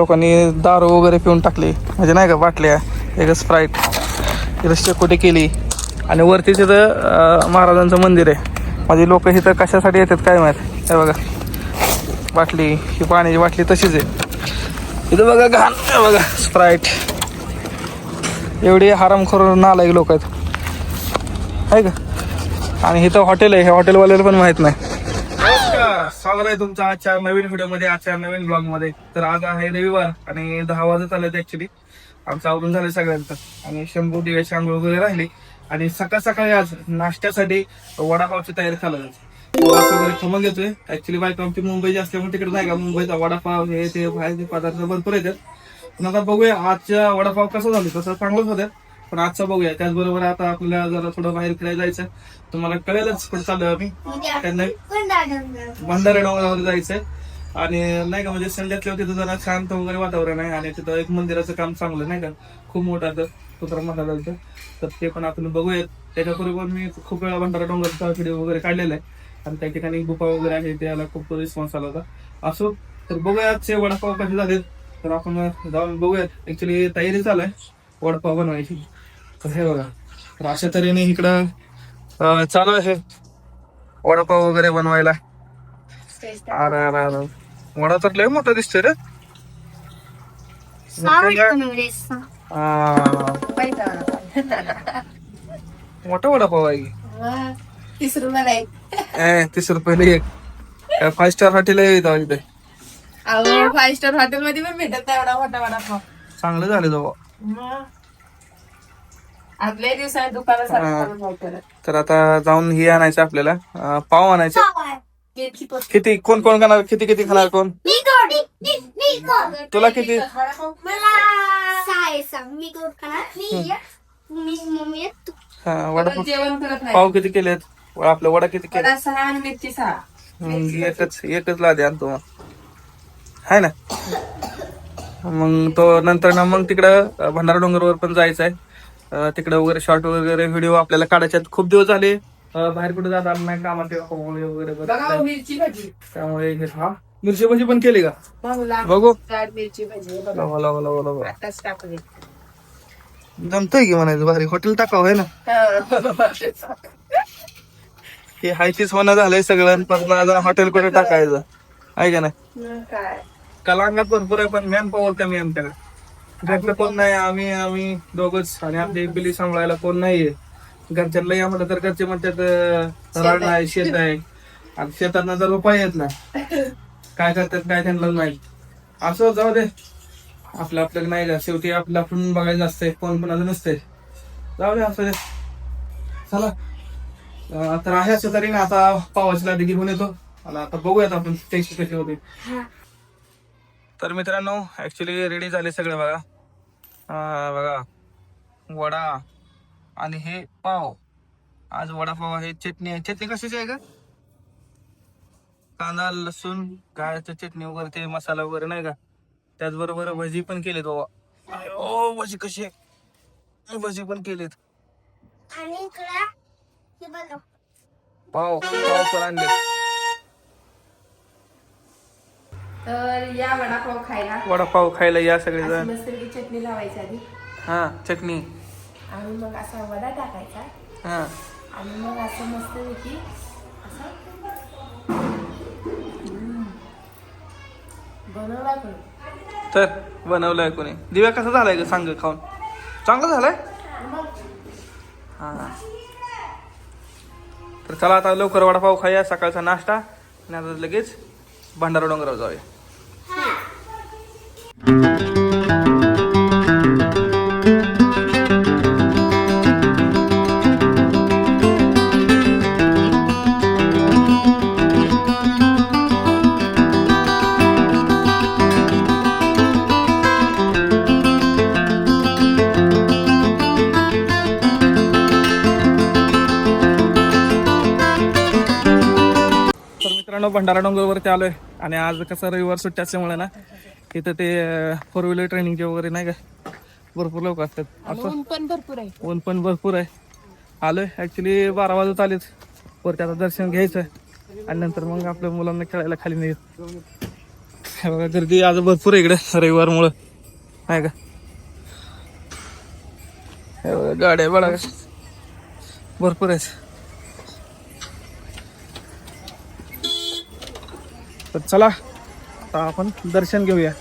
लोकांनी दारू वगैरे पिऊन टाकली. म्हणजे नाही का बाटल्या एक स्प्राईट इथं शेकोटी केली. आणि वरती तिथं महाराजांचं मंदिर आहे. म्हणजे माझी लोक इथं कशासाठी येतात काय माहीत? हे बघा. बाटली ही पाण्याची बाटली तशीच आहे. इथं बघा घाण बघा स्प्राईट एवढी हरामखोर नालायक लोक आहेत. आहे का? आणि इथं हॉटेल आहे. हे हॉटेलवाल्याला पण माहीत नाही. स्वागत आहे तुमचं आजच्या नवीन व्हिडिओमध्ये आजच्या नवीन ब्लॉगमध्ये. तर आज आहे रविवार आणि दहा वाजत आले ऍक्च्युली आमचं आवरून झालं सगळ्यांचं. आणि शंभू दिव्याची आंघोळ वगैरे राहिली. आणि सकाळ सकाळी आज नाश्त्यासाठी वडापावची तयारी चालू वगैरे खमन येतोय ऍक्च्युली बायको आमची मुंबईची असल्यामुळे तिकडे नाही का? मुंबईचा वडापाव हे ते बाहेरचे पदार्थ भरपूर येतात. पण आता बघूया आजच्या वडापाव कसं झालं? तसं चांगलंच होतं. पण आजचा बघूया. त्याचबरोबर आता आपल्याला जरा थोडं बाहेर फिरायला जायचं तुम्हाला कळेलच पण चालू आम्ही. त्यांना भंडारा डोंगरावर जायचंय. आणि नाही का म्हणजे संध्यातल्या तिथं जरा शांत वगैरे वातावरण आहे. आणि तिथं एक मंदिराचं काम चांगलं नाही का? खूप मोठं आता कुत्रा महाराजांचं तर ते पण आपण बघूयात. त्याच्यापूर्वी पण मी खूप वेळा भंडारा डोंगरचा व्हिडिओ वगैरे काढलेला आहे. आणि त्या ठिकाणी गुफा वगैरे आहे. त्याला खूप रिस्पॉन्स आला होता. असो तर बघूया आजचे वडापाव कसे झाले तर आपण जाऊन बघूयात. ऍक्च्युली तयारी चालू आहे. वडापाव बनवायची. तर हे बघा तर अशा तऱ्हेने इकडं अं, चालू आहे. वडापाव वगैरे बनवायला. अरे अरे अरे वडा तर लय मोठा दिसतोय रे. आ, मोठा वडापाव आहे. की. तीस रुपयाला एक. ए, तीस रुपयाला एक. फाईव्ह स्टार हॉटेल आहे इथं फाईव्ह स्टार हॉटेल मध्ये पण भेटत नाही एवढा मोठा वडापाव. चांगलं झालं मग. आपल्या दिवसाने दुकानासारखं तर आता जाऊन हे आणायचं आपल्याला. अं, पाव आणायचे. किती कोण कोण खाणार? किती किती खाणार कोण? तुला किती? हा, वडापाव जेवण करत नाही. पाव किती केलेत? व आपलं वडा किती केले वडा सहा आणि मिरची सहा. मग एकच एकच लादे आणतो मग. हाय ना? मग तो नंतर ना मग तिकडं अं, भंडारा डोंगरवर पण जायचं आहे तिकडं वगैरे शॉर्ट वगैरे व्हिडिओ आपल्याला काढायचे आहेत. खूप दिवस झाले. बाहेर कुठे जात आलं नाही कामात वगैरे हो, त्यामुळे हे- मिरची भाजी पण केली का? बघू मिरची भाजी जमतंय की म्हणायचं? भारी हॉटेल टाकावं आहे ना? हा. हायतीच होणं झालंय सगळं पण आता हॉटेल कुठे टाकायचं? आहे का नाही? कलांगात भरपूर आहे पण मॅन पॉवर कमी आमच्याकडे. घरचं कोण नाही आम्ही आम्ही दोघच. आणि आमची बिली सांभाळायला कोण नाहीये. घरच्यांना या म्हटलं तर घरचे म्हणतात रान आहे. शेत आहे. आणि शेतातना जर उपाय येत नाही काय करतात काय त्यांना नाही असं जाऊ दे. आपलं आपलं नाही का? शेवटी आपलं आपण बघायचं असतंय कोण कोणाचं नसतंय. जाऊ दे असं दे. चला. तर आहे असं तरी ना आता पावाची लादी घेऊन येतो. आणि आता बघूयात आपण टेस्ट कशी होते. तर मित्रांनो ऍक्च्युली रेडी झाले सगळे बघा. बघा. वडा आणि हे पाव. आज वडापाव आहे चटणी आहे. चटणी कशाची आहे का कांदा लसूण गाळ्याचं चटणी वगैरे ते मसाला वगैरे नाही का? त्याचबरोबर भजी पण केलेत बाबा. ओ भजी कशी आहे? भजी पण केलेत? पाव पाव पण आणले तर या वडापाव खायला. वडापाव खायला या अशी सगळेजण मस्तपैकी चटणी लावायची आधी. हा चटणी. आणि मग असा वडा टाकायचा. हा. आणि मग असं मस्तपैकी असं हम्म. बनवला करू. तर बनवलंय कोणी. दिव्या कसा झालाय ग? सांग खाऊन. चांगलं झालंय? हा. तर चला आता लवकर वडापाव खाऊया सकाळचा नाश्ता. आणि आता लगेच भंडारा डोंगरावर जाऊया. भंडारा डोंगरवरती आलोय. आणि आज कसं रविवार सुट्टी असल्यामुळे ना इथं ते फोर व्हीलर ट्रेनिंगचे वगैरे नाही का? भरपूर लोक असतात. आणि ऊन पण भरपूर आहे. ऊन पण भरपूर आहे. आलोय. ऍक्च्युली बारा वाजत आलेच वरती आता दर्शन घ्यायचं आणि नंतर मग आपल्या मुलांना खेळायला खाली नाही हे बघा गर्दी आज भरपूर आहे इकडे रविवारमुळं. नाही का? हे बघा गाड्या बघा. भरपूर आहेत. तर चला आता आपण दर्शन घेऊया.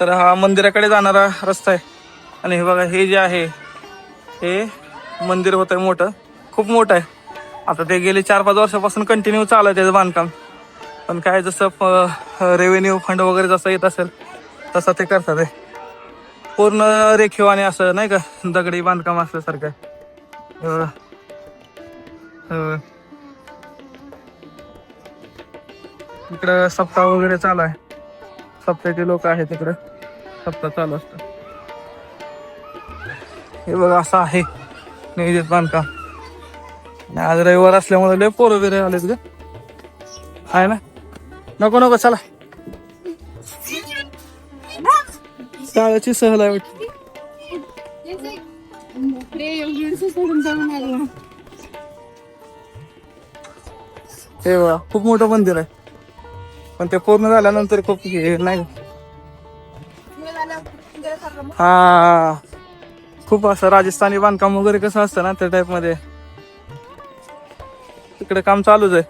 तर हा मंदिराकडे जाणारा रस्ता आहे. आणि हे बघा हे जे आहे हे मंदिर होत आहे मोठं. खूप मोठं आहे. आता ते गेले चार पाच वर्षापासून कंटिन्यू चालू आहे त्याचं बांधकाम. पण काय जसं रेव्हेन्यू फंड वगैरे जसं येत असेल तसं ते करतात आहे पूर्ण रेखीव आणि असं नाही का दगडी बांधकाम असल्यासारखं इकडं सप्ताह वगैरे चालू आहे. सप्ताहचे लोक आहेत इकडं. सप्ताह चालू असतं. हे बघा असं आहे. नियोजित बांधकाम. आज रविवार असल्यामुळे लय पोरं वगैरे आलेत ग. आहे ना? नको नको चला. शाळेची सहल आहे वाटतं. हे बघा खूप मोठं मंदिर आहे. पण ते पूर्ण झाल्यानंतर खूप हे नाही. हा खूप असं राजस्थानी बांधकाम वगैरे कसं असतं ना त्या टाइपमध्ये. तिकडे काम चालूच आहे.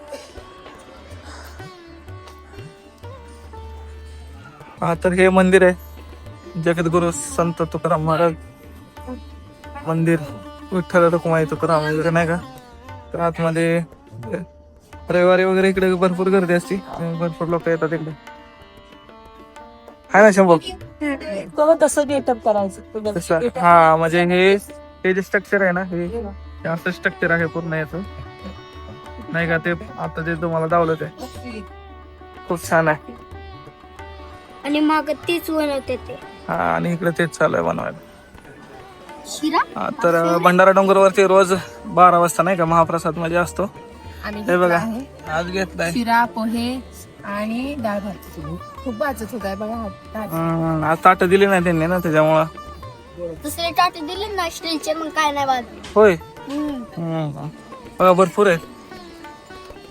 हा तर हे मंदिर आहे. जगद्गुरु संत तुकाराम महाराज मंदिर. विठ्ठल रुक्माई तुकाराम वगैरे नाही का? तर आतमध्ये रविवारी वगैरे इकडे भरपूर गर्दी असते. भरपूर लोक येतात इकडे. आहे ना शंभू. तो तसं गेटअप करायचं? हा म्हणजे हे हे जे स्ट्रक्चर आहे ना हे असं स्ट्रक्चर आहे पूर्ण याचं. नाही का ते आता जे तुम्हाला दावलं ते. खूप छान आहे. आणि मग तीच बनवते ते. हा आणि इकडे तेच चालू आहे बनवायला. शिरा? तर भंडारा डोंगरवरती रोज बारा वाजता नाही का महाप्रसादमध्ये असतो. आम्ही हे बघा. आहे. आज घेतलाय. शिरा पोहे आणि डाळ भात. खूप वाचत होत आहे बघा हा. हम्म, आज ताट दिली नाही त्यांनी ना त्याच्यामुळं. दुसरे टाटे दिले ना स्टीलचे मग काय नाही बाजू होय. हम्म. बघा भरपूर आहे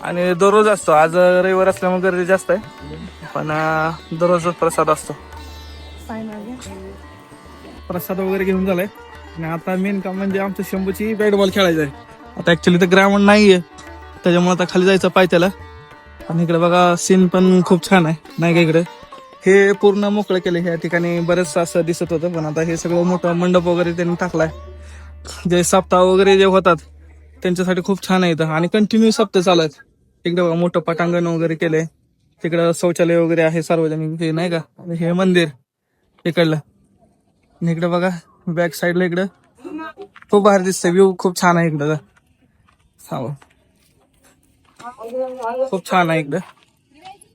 आणि दररोज असतो. आज रविवार असल्यामुळे गर्दी जास्त आहे. पण अं, दररोज प्रसाद असतो. प्रसाद वगैरे घेऊन झालाय. आणि आता मेन काम म्हणजे आमच्या शंभूची बॅट बॉल खेळायचं आहे. आता ऍक्च्युली तर ग्राउंड नाहीये. त्याच्यामुळे आता खाली जायचं पायथ्याला आणि इकडे बघा सीन पण खूप छान आहे. नाही का इकडे? हे पूर्ण मोकळं केलं ह्या ठिकाणी. बरंच असं दिसत होतं पण आता हे सगळं मोठं मंडप वगैरे त्यांनी टाकलाय. जे सप्ताह वगैरे जे होतात त्यांच्यासाठी खूप छान आहे इथं. आणि कंटिन्यू सप्ताह चालू आहेत. इकडे बघा मोठं पटांगण वगैरे केलंय. तिकडं शौचालय वगैरे आहे सार्वजनिक हे नाही का? आणि हे मंदिर इकडलं. आणि इकडे बघा बॅक साईडला इकडं. खूप भारी दिसतंय. व्ह्यू खूप छान आहे इकडं. थांबा. खूप छान आहे इकडं.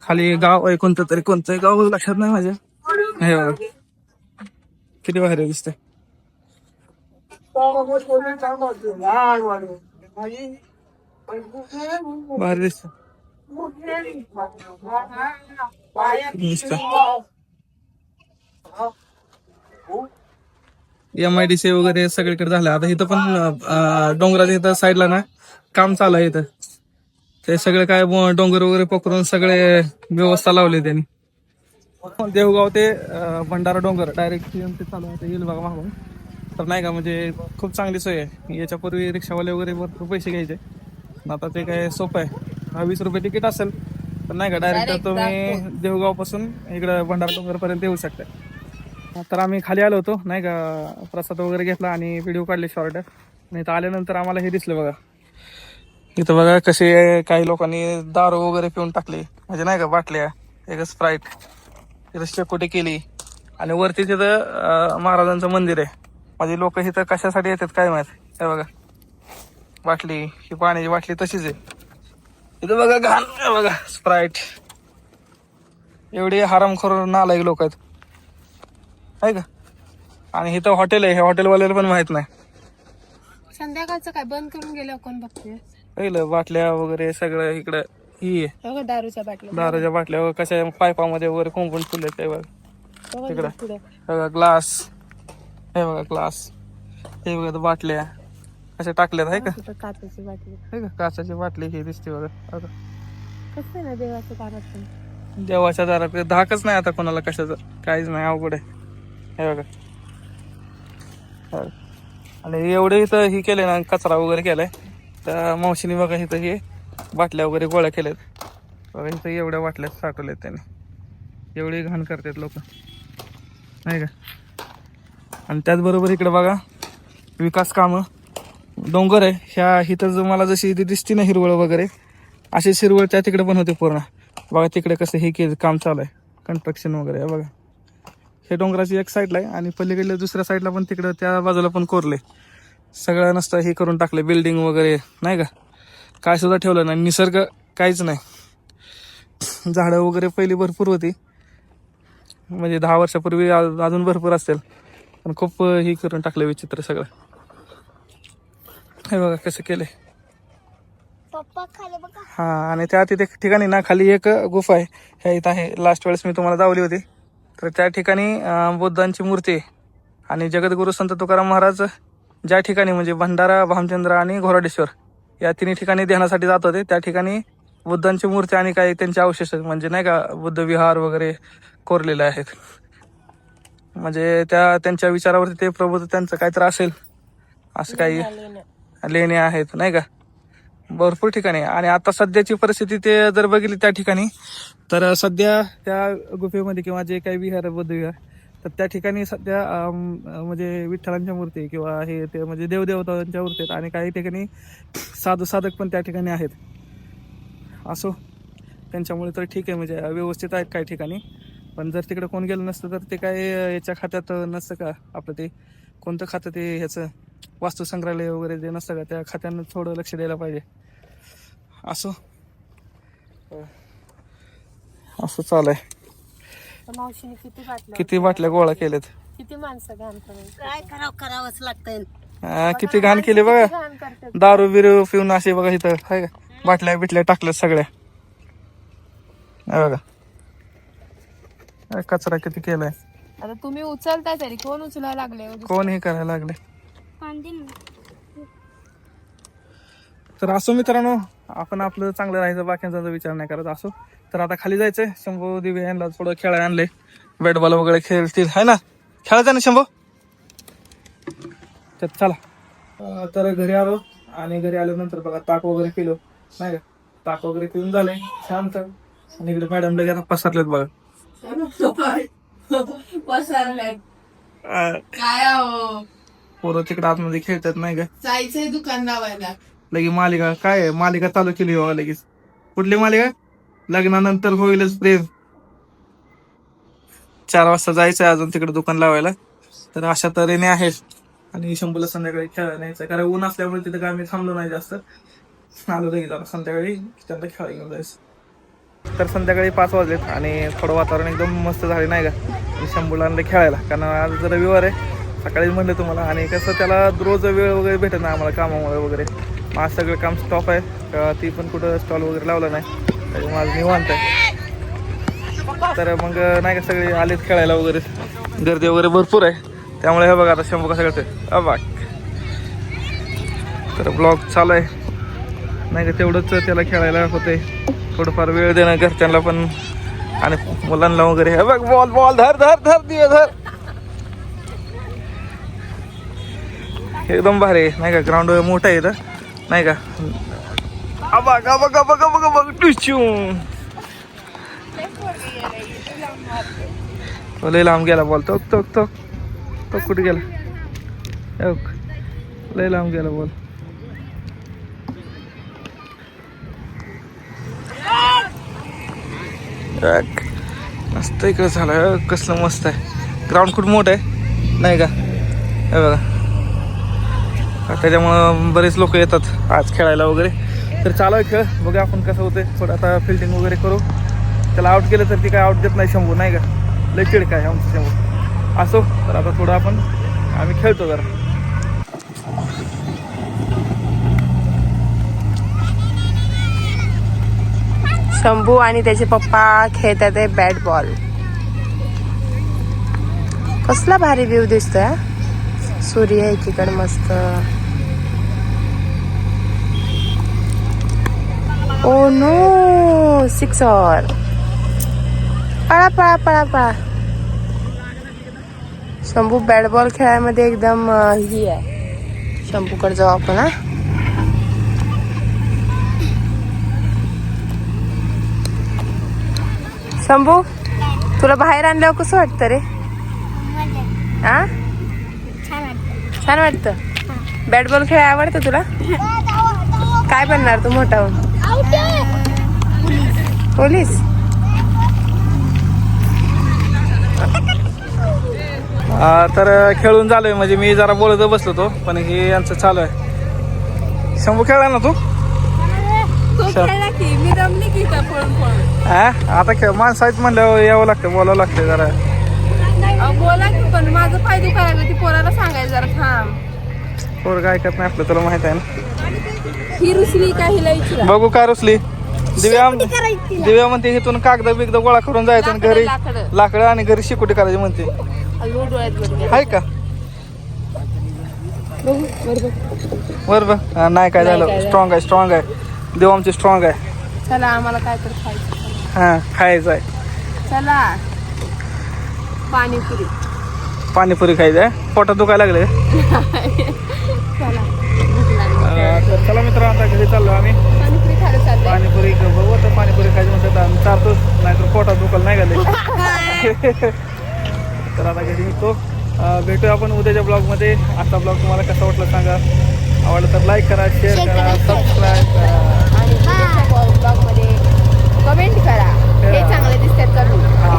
खाली गाव आहे कोणतं तरी कोणतं गाव लक्षात नाही माझ्या. हे बघा. किती भारी दिसतंय. भारी दिसत एम आय डी सी वगैरे सगळीकडे झालं. आता इथं पण डोंगराच्या इथं साईडला ना काम चालू आहे इथं. ते सगळे काय ब- डोंगर वगैरे पकडून सगळे व्यवस्था लावली त्यांनी. देवगाव ते भंडारा डोंगर डायरेक्ट ते चालू आहे येईल बघा मागून. तर नाही का म्हणजे खूप चांगली सोय आहे. याच्यापूर्वी रिक्षावाले वगैरे भरपूर पैसे घ्यायचे. आता ते काय सोपं आहे. वीस रुपये तिकीट असेल पण नाही का डायरेक्ट तुम्ही देवगावपासून इकडे भंडारा डोंगर पर्यंत येऊ शकता. तर आम्ही खाली आलो होतो नाही का प्रसाद वगैरे घेतला आणि व्हिडिओ काढले शॉर्ट आणि इथं आल्यानंतर आम्हाला हे दिसलं बघा. इथं बघा कसे काही लोकांनी दारू वगैरे पिऊन टाकली. म्हणजे नाही का बाटल्या एक स्प्राईट तिथं शेकोटी केली. आणि वरती तिथं महाराजांचं मंदिर आहे. म्हणजे लोक इथं कशासाठी येतात काय माहीत? हे बघा. बाटली ही पाण्याची बाटली तशीच आहे. इथं बघा घाण बघा स्प्राईट एवढे हरामखोर नालायक लोक आहेत. आहे का? आणि इथं हॉटेल आहे. हे हॉटेलवाल्याला पण माहीत नाही. संध्याकाळचं काय? बंद करून गेलं कोण बघते पहिलं बाटल्या वगैरे सगळं इकडं ही आहे. बघा दारूच्या बाटल्या? दाराच्या बाटल्या वगैरे कशा पायपामध्ये वगैरे कोंबून ठेवले ते बघा. बघा तिकडं. पुढे. हे बघा ग्लास. हे बघा ग्लास. हे बघा त्या बाटल्या. अशा टाकल्यात आहे का? तिथं काचेची बाटली. हे का काचाची बाटली ही दिसते बघा आता. कसं आहे ना देवाचं देवाच्या दारात काही धाकच नाही आता कोणाला कशाचं. काहीच नाही अवघड आहे. हे बघा. हो. आणि एवढे इथं हे केले ना कचरा वगैरे केलाय. तर मावशीने बघा इथं हे बाटल्या वगैरे गोळ्या केल्यात. बघा इथं एवढ्या बाटल्या साठवल्यात त्याने. एवढी घाण करतात लोक. नाही का? आणि त्याचबरोबर इकडं बघा विकास कामं. डोंगर आहे. ह्या इथं जो मला जशी इथे दिसते ना हिरवळ वगैरे अशीच हिरवळ त्या तिकडे पण होते पूर्ण. बघा तिकडे कसं हे केलं काम चालू आहे. कन्स्ट्रक्शन वगैरे आहे बघा. हे डोंगराची एक साईडला आहे आणि पलीकडल्या दुसऱ्या साईडला पण तिकडं त्या बाजूला पण कोरले सगळं नसतं हे करून टाकले बिल्डिंग वगैरे नाही का? काय सुद्धा ठेवलं नाही. निसर्ग काहीच नाही. झाडं वगैरे पहिली भरपूर होती. म्हणजे दहा वर्षापूर्वी अजून भरपूर असतील पण खूप हे करून टाकलं विचित्र सगळं. हे बघा कसं बघा. हा आणि त्या तिथे ठिकाणी ना खाली एक गुफा आहे. ह्या इथं आहे. लास्ट वेळेस मी तुम्हाला दावली होती. तर त्या ठिकाणी बुद्धांची मूर्ती आहे. आणि जगद्गुरू संत तुकाराम महाराज ज्या ठिकाणी म्हणजे भंडारा भामचंद्र आणि घोराडेश्वर या तिन्ही ठिकाणी ध्यानासाठी जात होते त्या ठिकाणी बुद्धांची मूर्ती आणि काही त्यांचे अवशेष म्हणजे नाही का बुद्ध विहार वगैरे कोरलेले आहेत. म्हणजे त्या त्यांच्या विचारावरती ते प्रबोध त्यांचं काहीतरी असेल असं काही लेणे आहेत नाही का? भरपूर ठिकाणी. आणि आता सध्याची परिस्थिती ते जर बघितली त्या ठिकाणी तर सध्या त्या गुफेमध्ये किंवा जे काही विहार बौद्ध विहार तर त्या ठिकाणी सध्या म्हणजे विठ्ठलांच्या मूर्ती किंवा हे ते म्हणजे देवदेवतांच्या मूर्ती आहेत आणि काही ठिकाणी साधू साधक पण त्या ठिकाणी आहेत. असो त्यांच्यामुळे तर ठीक आहे म्हणजे व्यवस्थित आहेत काही ठिकाणी. पण जर तिकडे कोण गेलं नसतं तर ते काय याच्या खात्यात नसतं का आपलं ते? कोणतं खातं ते ह्याचं? वास्तू संग्रहालय वगैरे जे नसतं का? त्या खात्यानं थोडं लक्ष द्यायला पाहिजे. असो. असं चालू आहे. मावशीने किती बाटल्या किती बाटल्या गोळा केल्यात? किती माणसं घाण करून. काय करावं करावंच लागतंय. हा, किती घाण केली बघा. घाण करतात? दारू बिरू पिऊन असे बघा इथं हाय का? बाटल्या बिटल्या टाकल्यात सगळ्या. हे बघा. कचरा किती केलाय. आता तुम्ही उचलता तरी कोण उचलायला लागले हो? कोण हे करायला लागले? तर असो मित्रांनो आपण आपलं चांगलं राहायचं बाकीचा विचार नाही करत असो तर आता खाली जायचंय. शंभू दिवे यांना थोडं खेळायला आणले. बॅट बॉल वगैरे खेळतील है ना? खेळायचं ना शंभू? तर चला. तर घरी आलो आणि घरी आल्यानंतर बघा ताक वगैरे पिलो. नाही का? ताक वगैरे पिऊन झाले. शांत. आणि इकडे मॅडम लगेच आता पसरलेत बघा. अहो पोरं तिकडे आतमध्ये खेळतात नाही का? जायचंय दुकान लावायला. लगे मालिका काय आहे? मालिका चालू केली हो लगेच. कुठली मालिका? लग्नानंतर होईलच प्रेम. चार वाजता जायचंय अजून तिकडे दुकान लावायला. तर अशा तऱ्हेने आहे. आणि शंभूला संध्याकाळी खेळायला न्यायचं कारण ऊन असल्यामुळे तिथं काय आम्ही थांबलो नाही जास्त. आलो लगेच आता संध्याकाळी. त्यांना खेळायला घेऊन जायचं. तर संध्याकाळी पाच वाजलेत आणि थोडं वातावरण एकदम मस्त झाले नाही का? आणि शंभूला आणलं खेळायला. कारण आज रविवार आहे. सकाळीच म्हणलं तुम्हाला. आणि कसं त्याला रोज वेळ वगैरे भेटत नाही आम्हाला कामामुळे वगैरे. माझं आज सगळं काम स्टॉप आहे. ती पण कुठं स्टॉल वगैरे लावला नाही. त्याच्यामुळे माझं निवांत आहे. तर मग नाही का सगळे आलेत खेळायला वगैरे. गर्दी वगैरे भरपूर आहे. त्यामुळे हे बघा आता शंभू कसं करतोय अबाक. तर ब्लॉग चालू आहे. नाही का तेवढंच त्याला खेळायला होते थोडंफार वेळ देणं घरच्यांना पण आणि मुलांना वगैरे. हे बघ बॉल बॉल धर धर धर दिवे धर. एकदम भारी आहे. नाही का ग्राउंड मोठं आहे इथं. नाही का? अबा गबा गबा गबा बघ टुचू तो लय लांब गेला बॉल तो तो तो. तो कुठे गेला? हे बघ, लय लांब गेला बॉल एक. मस्त इकडे झालं. कसलं मस्त आहे. ग्राउंड खूप मोठं आहे? नाही का? हे बघा. त्याच्यामुळं बरेच लोक येतात आज खेळायला वगैरे. तर चालू आहे खेळ. बघा आपण कसं होतंय. थोडं आता फिल्डिंग वगैरे करू. त्याला आउट केलं तर ती काय आउट देत नाही शंभू नाही का? लय चिड काय आमचं शंभू. असो तर आता थोडं आपण आम्ही खेळतो जरा. शंभू आणि त्याचे पप्पा खेळतात आहे बॅट बॉल कसला भारी व्ह्यू दिसतोय सूर्य एकीकडे मस्त. ओ नो सिक्सर पळा पळा पळा पळा शंभू बॅट बॉल खेळायमध्ये एकदम ही आहे. शंभूकडे जाऊ आपण हा. शंभू तुला बाहेर आणल्यावर कसं वाटतं रे? आ? छान वाटतं. छान वाटतं? बॅट बॉल खेळ आवडतं तुला? काय बनणार तू मोठा होऊन? पोलीस आ, तर खेळून झालोय. म्हणजे मी जरा बोलत बसलो तो पण हे यांचं चालू आहे. शंभू खेळला ना तू? की की हा आता खेळ माणसं आहेत म्हणल्यावर यावं लागतं बोलावं लागतं जरा. बोला की पण माझं पाय दुखायला ती पोराला सांगायचं जरा थांब. पोरग ऐकत नाही आपलं तुला माहीत आहे ना? ही रुसली का हिला विचारा. बघू काय रुसली. दिव्या दिव्या म्हणते इथून कागद बिगद गोळा करून जायचं आणि घरी लाकडं. आणि घरी शिकुटी करायची म्हणते. आहे का? बर बर नाही काय झालं. स्ट्रॉंग आहे स्ट्रॉंग आहे. देव आमची स्ट्रॉंग आहे. चला आम्हाला काय तर खायचं. हा खायचं आहे. चला. पाणीपुरी. पाणीपुरी खायचं आहे. पोटात दुखायला लागली. तर चला मित्र आता घरी चाललो आम्ही. पाणीपुरी खायला बघू आता पाणीपुरी खायची म्हणतात आम्ही चालतोच नाहीतर पोटात दुखायला नाही घाले तर आता घरी निघतो. अं, भेटूया आपण उद्याच्या ब्लॉगमध्ये. आजचा ब्लॉग तुम्हाला कसा वाटला सांगा. आवडलं तर लाईक करा शेअर करा सबस्क्राईब करा. आणि ब्लॉगमध्ये कमेंट करा. हे चांगले दिसतात का हा.